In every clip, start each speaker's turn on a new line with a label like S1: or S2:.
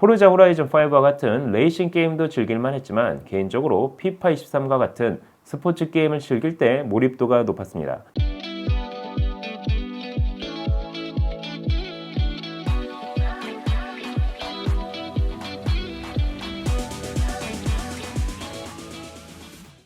S1: 포르자 호라이즌 5와 같은 레이싱 게임도 즐길만 했지만 개인적으로 피파 23과 같은 스포츠 게임을 즐길 때 몰입도가 높았습니다.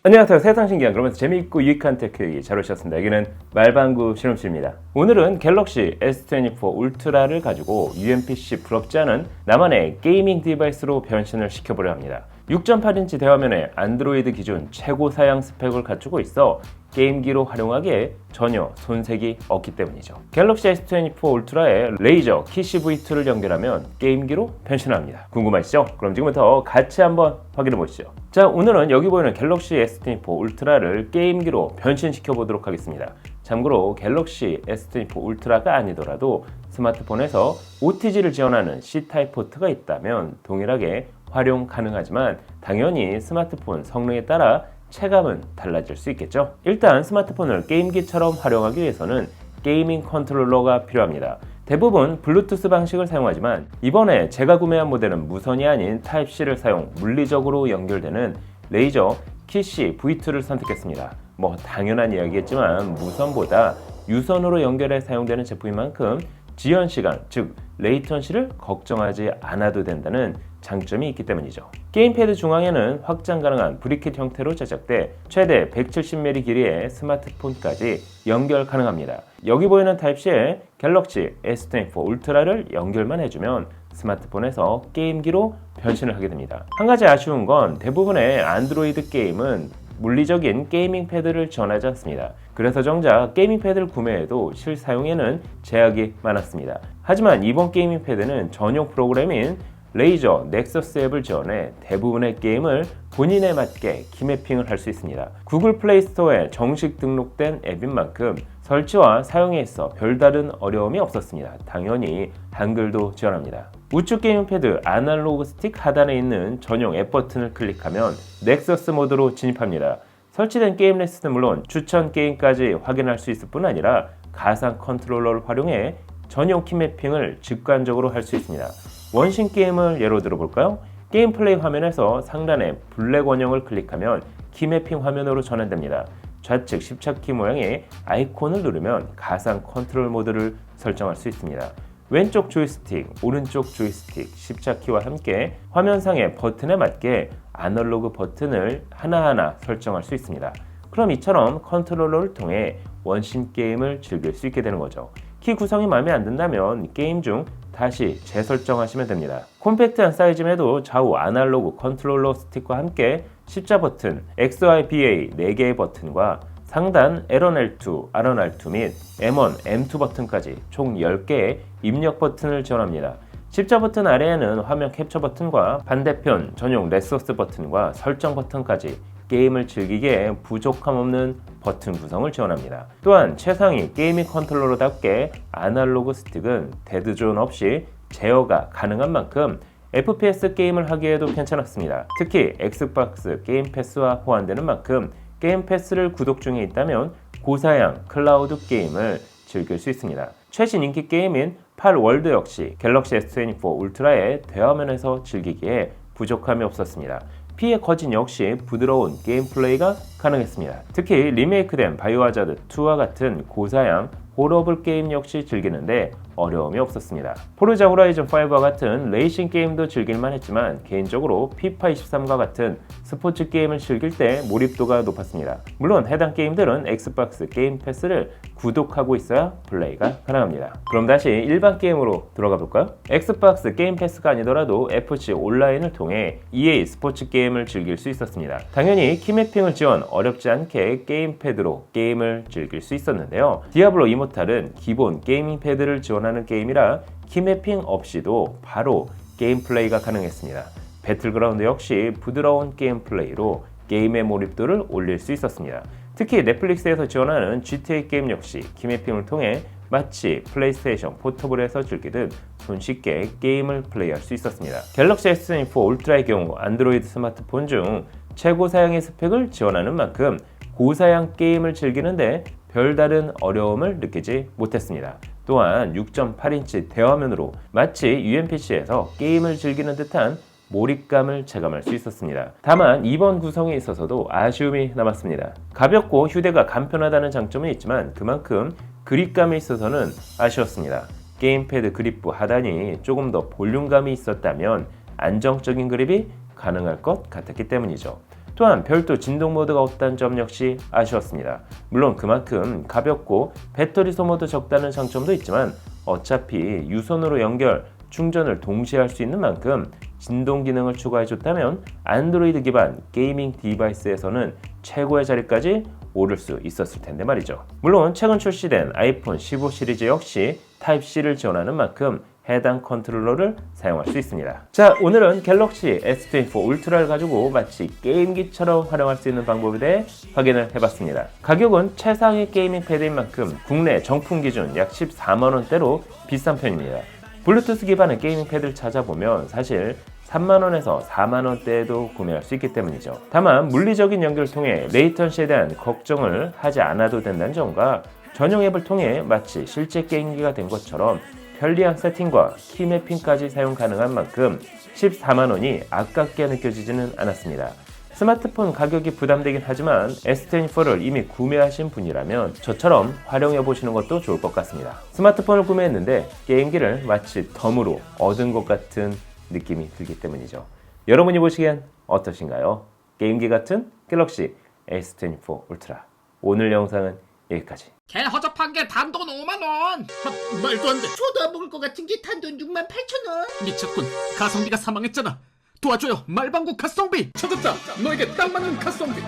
S1: 안녕하세요. 세상 신기한 그러면서 재미있고 유익한 테크 얘기 잘 오셨습니다. 여기는 말방구 실험실입니다. 오늘은 갤럭시 S24 울트라를 가지고 UMPC 부럽지 않은 나만의 게이밍 디바이스로 변신을 시켜보려 합니다. 6.8인치 대화면에 안드로이드 기준 최고 사양 스펙을 갖추고 있어 게임기로 활용하기에 전혀 손색이 없기 때문이죠. 갤럭시 S24 울트라에 레이저 키시 V2를 연결하면 게임기로 변신합니다. 궁금하시죠? 그럼 지금부터 같이 한번 확인해 보시죠. 자, 오늘은 여기 보이는 갤럭시 S24 울트라를 게임기로 변신시켜 보도록 하겠습니다. 참고로 갤럭시 S24 울트라가 아니더라도 스마트폰에서 OTG를 지원하는 C타입 포트가 있다면 동일하게 활용 가능하지만 당연히 스마트폰 성능에 따라 체감은 달라질 수 있겠죠. 일단 스마트폰을 게임기처럼 활용하기 위해서는 게이밍 컨트롤러가 필요합니다. 대부분 블루투스 방식을 사용하지만 이번에 제가 구매한 모델은 무선이 아닌 타입C를 사용 물리적으로 연결되는 레이저 키시 V2를 선택했습니다. 뭐 당연한 이야기겠지만 무선보다 유선으로 연결해 사용되는 제품인 만큼 지연 시간, 즉 레이턴시를 걱정하지 않아도 된다는 장점이 있기 때문이죠. 게임패드 중앙에는 확장 가능한 브리킷 형태로 제작돼 최대 170mm 길이의 스마트폰까지 연결 가능합니다. 여기 보이는 타입C에 갤럭시 S24 울트라를 연결만 해주면 스마트폰에서 게임기로 변신을 하게 됩니다. 한 가지 아쉬운 건 대부분의 안드로이드 게임은 물리적인 게이밍 패드를 지원하지 않습니다. 그래서 정작 게이밍 패드를 구매해도 실사용에는 제약이 많았습니다. 하지만 이번 게이밍 패드는 전용 프로그램인 레이저 넥서스 앱을 지원해 대부분의 게임을 본인에 맞게 키매핑을 할 수 있습니다. 구글 플레이 스토어에 정식 등록된 앱인 만큼 설치와 사용에 있어 별다른 어려움이 없었습니다. 당연히 한글도 지원합니다. 우측 게임 패드 아날로그 스틱 하단에 있는 전용 앱 버튼을 클릭하면 넥서스 모드로 진입합니다. 설치된 게임 리스트는 물론 추천 게임까지 확인할 수 있을 뿐 아니라 가상 컨트롤러를 활용해 전용 키매핑을 직관적으로 할 수 있습니다. 원신 게임을 예로 들어볼까요? 게임 플레이 화면에서 상단에 블랙 원형을 클릭하면 키매핑 화면으로 전환됩니다. 좌측 십자키 모양의 아이콘을 누르면 가상 컨트롤 모드를 설정할 수 있습니다. 왼쪽 조이스틱, 오른쪽 조이스틱, 십자키와 함께 화면상의 버튼에 맞게 아날로그 버튼을 하나하나 설정할 수 있습니다. 그럼 이처럼 컨트롤러를 통해 원신 게임을 즐길 수 있게 되는 거죠. 키 구성이 마음에 안 든다면 게임 중 다시 재설정하시면 됩니다. 콤팩트한 사이즈임에도 좌우 아날로그 컨트롤러 스틱과 함께 십자 버튼, XYBA 4개의 버튼과 상단 L1L2, R1R2 및 M1, M2 버튼까지 총 10개의 입력 버튼을 지원합니다. 십자 버튼 아래에는 화면 캡처 버튼과 반대편 전용 레소스 버튼과 설정 버튼까지 게임을 즐기기에 부족함 없는 버튼 구성을 지원합니다. 또한 최상위 게이밍 컨트롤러답게 아날로그 스틱은 데드존 없이 제어가 가능한 만큼 FPS 게임을 하기에도 괜찮았습니다. 특히 엑스박스 게임 패스와 호환되는 만큼 게임 패스를 구독 중에 있다면 고사양 클라우드 게임을 즐길 수 있습니다. 최신 인기 게임인 8월드 역시 갤럭시 S24 울트라의 대화면에서 즐기기에 부족함이 없었습니다. 피해 커진 역시 부드러운 게임 플레이가 가능했습니다. 특히 리메이크된 바이오하자드 2와 같은 고사양 호러블 게임 역시 즐기는데 어려움이 없었습니다. 포르자 호라이즌 5와 같은 레이싱 게임도 즐길만 했지만 개인적으로 피파 23과 같은 스포츠 게임을 즐길 때 몰입도가 높았습니다. 물론 해당 게임들은 엑스박스 게임 패스를 구독하고 있어야 플레이가 가능합니다. 그럼 다시 일반 게임으로 들어가 볼까요? 엑스박스 게임 패스가 아니더라도 FC 온라인을 통해 EA 스포츠 게임을 즐길 수 있었습니다. 당연히 키매핑을 지원 어렵지 않게 게임패드로 게임을 즐길 수 있었는데요. 디아블로 이모탈은 기본 게이밍 패드를 지원 하는 게임이라 키매핑 없이도 바로 게임 플레이가 가능했습니다. 배틀그라운드 역시 부드러운 게임 플레이로 게임의 몰입도를 올릴 수 있었습니다. 특히 넷플릭스에서 지원하는 GTA 게임 역시 키매핑을 통해 마치 플레이스테이션 포터블에서 즐기듯 손쉽게 게임을 플레이할 수 있었습니다. 갤럭시 S24 울트라의 경우 안드로이드 스마트폰 중 최고 사양의 스펙을 지원하는 만큼 고사양 게임을 즐기는데 별다른 어려움을 느끼지 못했습니다. 또한 6.8인치 대화면으로 마치 UMPC에서 게임을 즐기는 듯한 몰입감을 체감할 수 있었습니다. 다만 이번 구성에 있어서도 아쉬움이 남았습니다. 가볍고 휴대가 간편하다는 장점은 있지만 그만큼 그립감에 있어서는 아쉬웠습니다. 게임패드 그립부 하단이 조금 더 볼륨감이 있었다면 안정적인 그립이 가능할 것 같았기 때문이죠. 또한 별도 진동 모드가 없다는 점 역시 아쉬웠습니다. 물론 그만큼 가볍고 배터리 소모도 적다는 장점도 있지만 어차피 유선으로 연결, 충전을 동시에 할 수 있는 만큼 진동 기능을 추가해줬다면 안드로이드 기반 게이밍 디바이스에서는 최고의 자리까지 오를 수 있었을 텐데 말이죠. 물론 최근 출시된 아이폰 15 시리즈 역시 타입C를 지원하는 만큼 해당 컨트롤러를 사용할 수 있습니다. 자, 오늘은 갤럭시 S24 울트라를 가지고 마치 게임기처럼 활용할 수 있는 방법에 대해 확인을 해봤습니다. 가격은 최상의 게이밍 패드인 만큼 국내 정품 기준 약 14만원대로 비싼 편입니다. 블루투스 기반의 게이밍 패드를 찾아보면 사실 3만원에서 4만원대에도 구매할 수 있기 때문이죠. 다만 물리적인 연결을 통해 레이턴시에 대한 걱정을 하지 않아도 된다는 점과 전용 앱을 통해 마치 실제 게임기가 된 것처럼 편리한 세팅과 키 매핑까지 사용 가능한 만큼 14만원이 아깝게 느껴지지는 않았습니다. 스마트폰 가격이 부담되긴 하지만 S24를 이미 구매하신 분이라면 저처럼 활용해 보시는 것도 좋을 것 같습니다. 스마트폰을 구매했는데 게임기를 마치 덤으로 얻은 것 같은 느낌이 들기 때문이죠. 여러분이 보시기엔 어떠신가요? 게임기 같은 갤럭시 S24 울트라. 오늘 영상은 여기까지.
S2: 개 허접한 게 단돈 5만 원. 마, 말도 안 돼.
S3: 저도 안 먹을 것 같은 게 단돈 6만 8천 원.
S2: 미쳤군. 가성비가 사망했잖아. 도와줘요. 말방구 가성비 찾았다. 너에게 딱 맞는 가성비.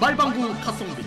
S2: 말방구 가성비.